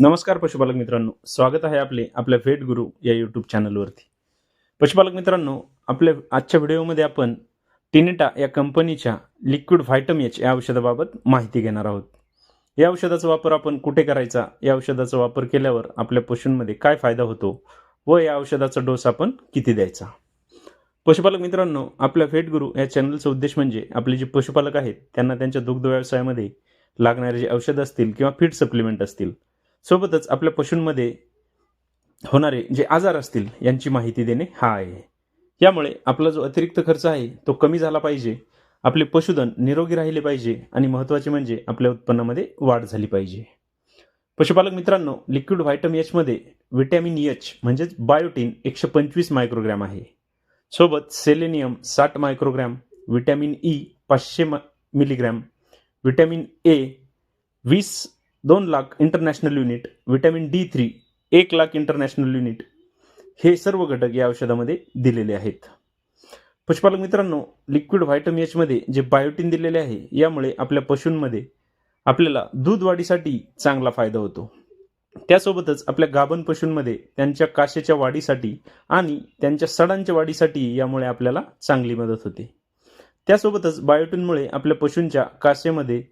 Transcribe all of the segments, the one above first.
नमस्कार पशुपालक मित्रांनो स्वागत आहे आपले आपल्या वेट गुरु या यूट्यूब चॅनलवरती पशुपालक मित्रांनो आपल्या आजच्या व्हिडिओमध्ये आपण टिनेटा या कंपनीच्या लिक्विड व्हायटम एच या औषधाबाबत माहिती घेणार आहोत. या औषधाचा वापर आपण कुठे करायचा? या औषधाचा वापर केल्यावर आपल्या पशूंमध्ये काय फायदा होतो? व या औषधाचा डोस आपण किती द्यायचा? पशुपालक मित्रांनो आपल्या वेट गुरु या चॅनलचा उद्देश म्हणजे आपले जे पशुपालक आहेत त्यांना त्यांच्या दुग्ध व्यवसायामध्ये लागणारे जे औषध असतील किंवा फीड सप्लिमेंट असतील सोबतच आपल्या पशूंमध्ये होणारे जे आजार असतील यांची माहिती देणे हा आहे. यामुळे आपला जो अतिरिक्त खर्च आहे तो कमी झाला पाहिजे. आपले पशुधन निरोगी राहिले पाहिजे आणि महत्त्वाचे म्हणजे आपल्या उत्पन्नामध्ये वाढ झाली पाहिजे. पशुपालक मित्रांनो लिक्विड व्हायटम एचमध्ये व्हिटॅमिन एच म्हणजेच बायोटीन एकशे पंचवीस मायक्रोग्रॅम आहे. सोबत सेलेनियम साठ मायक्रोग्रॅम व्हिटॅमिन ई पाचशे मिलीग्रॅम विटॅमिन ए वीस दोन lakh international unit vitamin D three एक लाख इंटरनॅशनल युनिट हे सर्व घटक या औषधामध्ये दिलेले आहेत. पशुपालक मित्रांनो लिक्विड व्हायटम एचमध्ये जे बायोटीन दिलेले आहे यामुळे आपल्या पशूंमध्ये आपल्याला दूध वाढीसाठी चांगला फायदा होतो. त्यासोबतच आपल्या गाभण पशूंमध्ये त्यांच्या काशेच्या वाढीसाठी आणि त्यांच्या सडांच्या वाढीसाठी यामुळे आपल्याला चांगली मदत होते. त्यासोबतच बायोटीनमुळे आपल्या पशूंच्या कासेमध्ये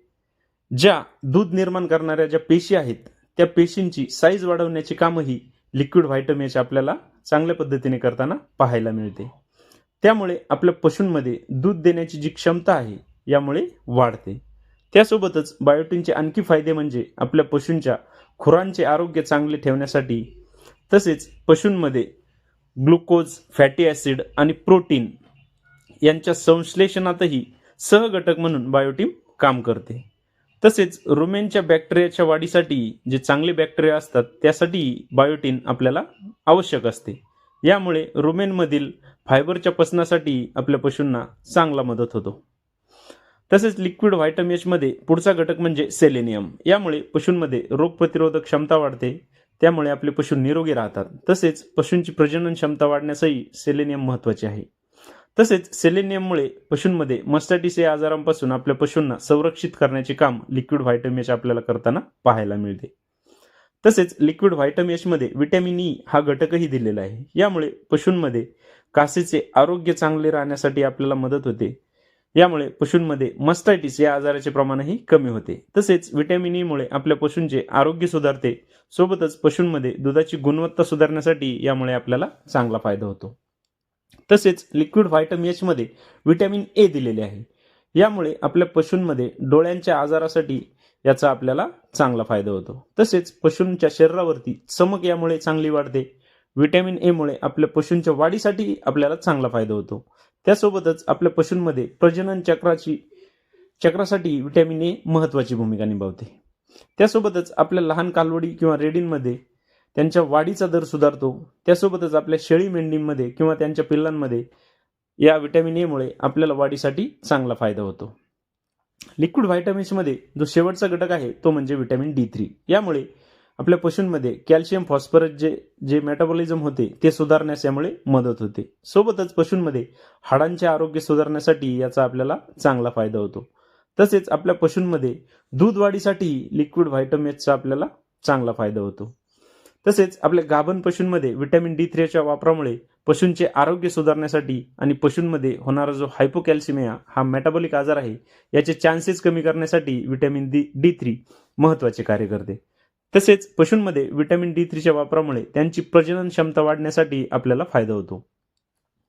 ज्या दूध निर्माण करणाऱ्या ज्या पेशी आहेत त्या पेशींची साईज वाढवण्याचे कामही लिक्विड व्हायटमिन्स आपल्याला चांगल्या पद्धतीने करताना पाहायला मिळते. त्यामुळे आपल्या पशूंमध्ये दूध देण्याची जी क्षमता आहे यामुळे वाढते. त्यासोबतच बायोटीनचे आणखी फायदे म्हणजे आपल्या पशूंच्या खुरांचे आरोग्य चांगले ठेवण्यासाठी तसेच पशूंमध्ये ग्लुकोज फॅटी ॲसिड आणि प्रोटीन यांच्या संश्लेषणातही सहघटक म्हणून बायोटीम काम करते. तसेच रुमेनच्या बॅक्टेरियाच्या वाढीसाठी जे चांगले बॅक्टेरिया असतात त्यासाठी बायोटीन आपल्याला आवश्यक असते. यामुळे रुमेनमधील फायबरच्या पचनासाठी आपल्या पशूंना चांगला मदत होतो. तसेच लिक्विड व्हायटम एचमध्ये पुढचा घटक म्हणजे सेलेनियम. यामुळे पशूंमध्ये रोगप्रतिरोधक क्षमता वाढते. त्यामुळे आपले पशु निरोगी राहतात. तसेच पशूंची प्रजनन क्षमता वाढण्यासही सेलेनियम महत्त्वाचे आहे. तसेच सेलेनियममुळे पशूंमध्ये मस्टाटिस या आजारांपासून आपल्या पशूंना संरक्षित करण्याचे काम लिक्विड व्हायटमिन आपल्याला करताना पाहायला मिळते. तसेच लिक्विड व्हायटमिन व्हिटॅमिन ई हा घटकही दिलेला आहे. यामुळे पशूंमध्ये कासेचे आरोग्य चांगले राहण्यासाठी आपल्याला मदत होते. यामुळे पशूंमध्ये मस्टायटिस या आजाराचे प्रमाणही कमी होते. तसेच व्हिटॅमिन ईमुळे e आपल्या पशूंचे आरोग्य सुधारते. सोबतच पशूंमध्ये दुधाची गुणवत्ता सुधारण्यासाठी यामुळे आपल्याला चांगला फायदा होतो. तसेच लिक्विड व्हायटमिन एचमध्ये व्हिटॅमिन ए दिलेले आहे. यामुळे आपल्या पशूंमध्ये डोळ्यांच्या आजारासाठी याचा आपल्याला चांगला फायदा होतो. तसेच पशूंच्या शरीरावरती चमक यामुळे चांगली वाढते. व्हिटॅमिन एमुळे आपल्या पशूंच्या वाढीसाठी आपल्याला चांगला फायदा होतो. त्यासोबतच आपल्या पशूंमध्ये प्रजनन चक्राची चक्रासाठी व्हिटॅमिन ए महत्त्वाची भूमिका निभावते. त्यासोबतच आपल्या लहान कालवडी किंवा रेडींमध्ये त्यांच्या वाढीचा दर सुधारतो. त्यासोबतच आपल्या शेळी मेंढीमध्ये किंवा त्यांच्या पिल्लांमध्ये या व्हिटॅमिन एमुळे आपल्याला वाढीसाठी चांगला फायदा होतो. लिक्विड व्हायटामिन्समध्ये जो शेवटचा घटक आहे तो म्हणजे व्हिटॅमिन डी थ्री यामुळे आपल्या पशूंमध्ये कॅल्शियम फॉस्फरस जे जे मेटाबॉलिझम होते ते सुधारण्यास यामुळे मदत होते. सोबतच पशूंमध्ये हाडांचे आरोग्य सुधारण्यासाठी याचा आपल्याला चांगला फायदा होतो. तसेच आपल्या पशूंमध्ये दूध वाढीसाठी लिक्विड व्हायटमिन्सचा आपल्याला चांगला फायदा होतो. तसेच आपल्या गाभण पशूंमध्ये व्हिटॅमिन डी थ्रीच्या वापरामुळे पशूंचे आरोग्य सुधारण्यासाठी आणि पशूंमध्ये होणारा जो हायपोकॅल्सिमिया हा मेटाबॉलिक आजार आहे याचे चान्सेस कमी करण्यासाठी विटॅमिन डी डी थ्री महत्त्वाचे कार्य करते. तसेच पशूंमध्ये व्हिटॅमिन डी थ्रीच्या वापरामुळे त्यांची प्रजनन क्षमता वाढण्यासाठी आपल्याला फायदा होतो.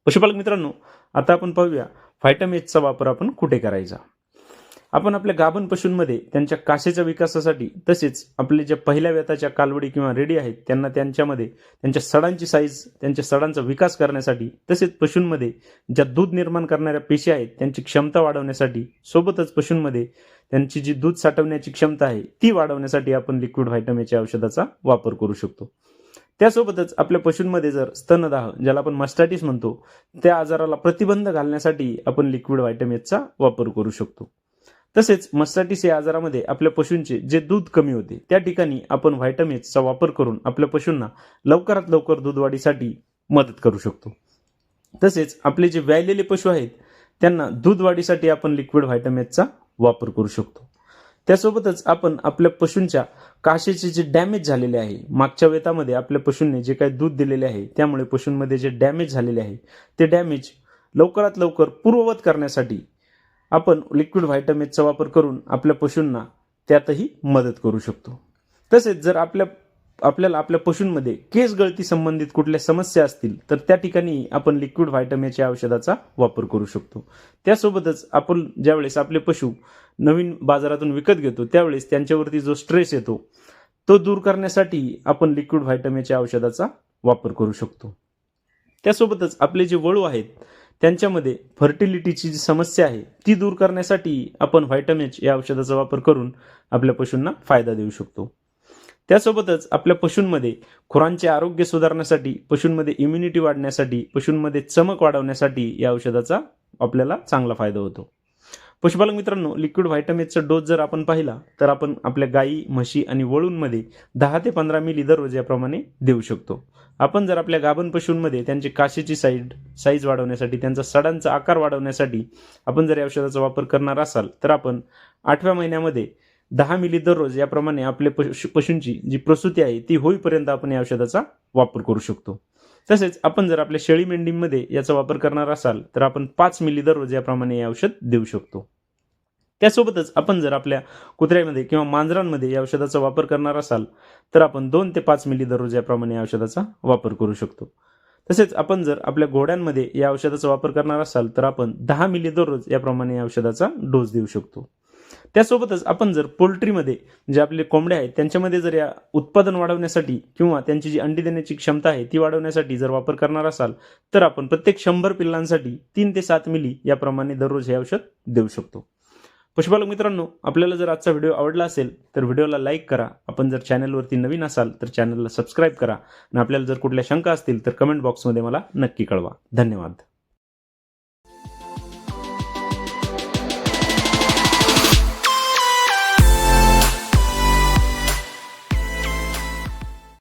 पशुपालक मित्रांनो आता आपण पाहूया फायटमेजचा वापर आपण कुठे करायचा? आपण आपल्या गाभण पशूंमध्ये त्यांच्या काशेच्या विकासासाठी तसेच आपले ज्या पहिल्या व्यताच्या कालवडी किंवा रेडी आहेत त्यांना त्यांच्यामध्ये त्यांच्या सडांची साईज त्यांच्या सडांचा विकास करण्यासाठी तसेच पशूंमध्ये ज्या दूध निर्माण करणाऱ्या पेशी आहेत त्यांची क्षमता वाढवण्यासाठी सोबतच पशूंमध्ये त्यांची जी दूध साठवण्याची क्षमता आहे ती वाढवण्यासाठी आपण लिक्विड व्हायटमिनच्या औषधाचा वापर करू शकतो. त्यासोबतच आपल्या पशूंमध्ये जर स्तनदाह ज्याला आपण मस्टाटिस म्हणतो त्या आजाराला प्रतिबंध घालण्यासाठी आपण लिक्विड व्हायटमिनचा वापर करू शकतो. तसेच मस्टाटिस या आजारामध्ये आपल्या पशूंचे जे दूध कमी होते त्या ठिकाणी आपण व्हायटमिन्सचा वापर करून आपल्या पशूंना लवकरात लवकर दूध वाढीसाठी मदत करू शकतो. तसेच आपले जे व्यायलेले पशु आहेत त्यांना दूध वाढीसाठी आपण लिक्विड व्हायटमिन्सचा वापर करू शकतो. त्यासोबतच आपण आपल्या पशूंच्या काशेचे जे डॅमेज झालेले आहे मागच्या वेतामध्ये आपल्या पशूंनी जे काही दूध दिलेले आहे त्यामुळे पशूंमध्ये जे डॅमेज झालेले आहे ते डॅमेज लवकरात लवकर पूर्ववत करण्यासाठी आपण लिक्विड व्हायटामिनचा वापर करून आपल्या पशूंना त्यातही मदत करू शकतो. तसेच जर आपल्या आपल्याला आपल्या पशूंमध्ये केस गळती संबंधित कुठल्या समस्या असतील तर त्या ठिकाणी आपण लिक्विड व्हायटामिनच्या औषधाचा वापर करू शकतो. त्यासोबतच आपण ज्यावेळेस आपले पशु नवीन बाजारातून विकत घेतो त्यावेळेस त्यांच्यावरती जो स्ट्रेस येतो तो दूर करण्यासाठी आपण लिक्विड व्हायटामिनच्या औषधाचा वापर करू शकतो. त्यासोबतच आपले जे वळू आहेत त्यांच्यामध्ये फर्टिलिटीची जी समस्या आहे ती दूर करण्यासाठी आपण व्हायटमेज या औषधाचा वापर करून आपल्या पशूंना फायदा देऊ शकतो. त्यासोबतच आपल्या पशूंमध्ये खुरांचे आरोग्य सुधारण्यासाठी पशूंमध्ये इम्युनिटी वाढण्यासाठी पशूंमध्ये चमक वाढवण्यासाठी या औषधाचा आपल्याला चांगला फायदा होतो. पशुपालक मित्रांनो लिक्विड व्हायटमेजचा डोस जर आपण पाहिला तर आपण आपल्या गायी म्हशी आणि वळूंमध्ये दहा ते पंधरा मिली दररोज याप्रमाणे देऊ शकतो. आपण जर आपल्या गाभण पशूंमध्ये त्यांची काशीची साईड साईज वाढवण्यासाठी त्यांचा सडांचा आकार वाढवण्यासाठी आपण जर या औषधाचा वापर करणार असाल तर आपण आठव्या महिन्यामध्ये दहा मिली दररोज याप्रमाणे आपले पशु पशूंची जी प्रसूती आहे ती होईपर्यंत आपण या औषधाचा वापर करू शकतो. तसेच आपण जर आपल्या शेळी मेंढीमध्ये याचा वापर करणार असाल तर आपण पाच मिली दररोज याप्रमाणे हे औषध देऊ शकतो. त्यासोबतच आपण जर आपल्या कुत्र्यामध्ये किंवा मांजरांमध्ये या औषधाचा वापर करणार असाल तर आपण दोन ते पाच मिली दररोज याप्रमाणे या औषधाचा वापर करू शकतो. तसेच आपण जर आपल्या घोड्यांमध्ये या औषधाचा वापर करणार असाल तर आपण दहा मिली दररोज याप्रमाणे या औषधाचा डोस देऊ शकतो. त्यासोबतच आपण जर पोल्ट्रीमध्ये जे आपले कोंबड्या आहेत त्यांच्यामध्ये जर या उत्पादन वाढवण्यासाठी किंवा त्यांची जी अंडी देण्याची क्षमता आहे ती वाढवण्यासाठी जर वापर करणार असाल तर आपण प्रत्येक शंभर पिल्लांसाठी तीन ते सात मिली याप्रमाणे दररोज हे औषध देऊ शकतो. पशुपालक मित्रांनो आपल्याला जर आजचा व्हिडिओ आवडला असेल तर व्हिडिओला लाईक करा. आपण जर चॅनलवरती नवीन असाल तर चॅनलला सबस्क्राईब करा. आणि आपल्याला जर कुठल्या शंका असतील तर कमेंट बॉक्समध्ये मला नक्की कळवा. धन्यवाद.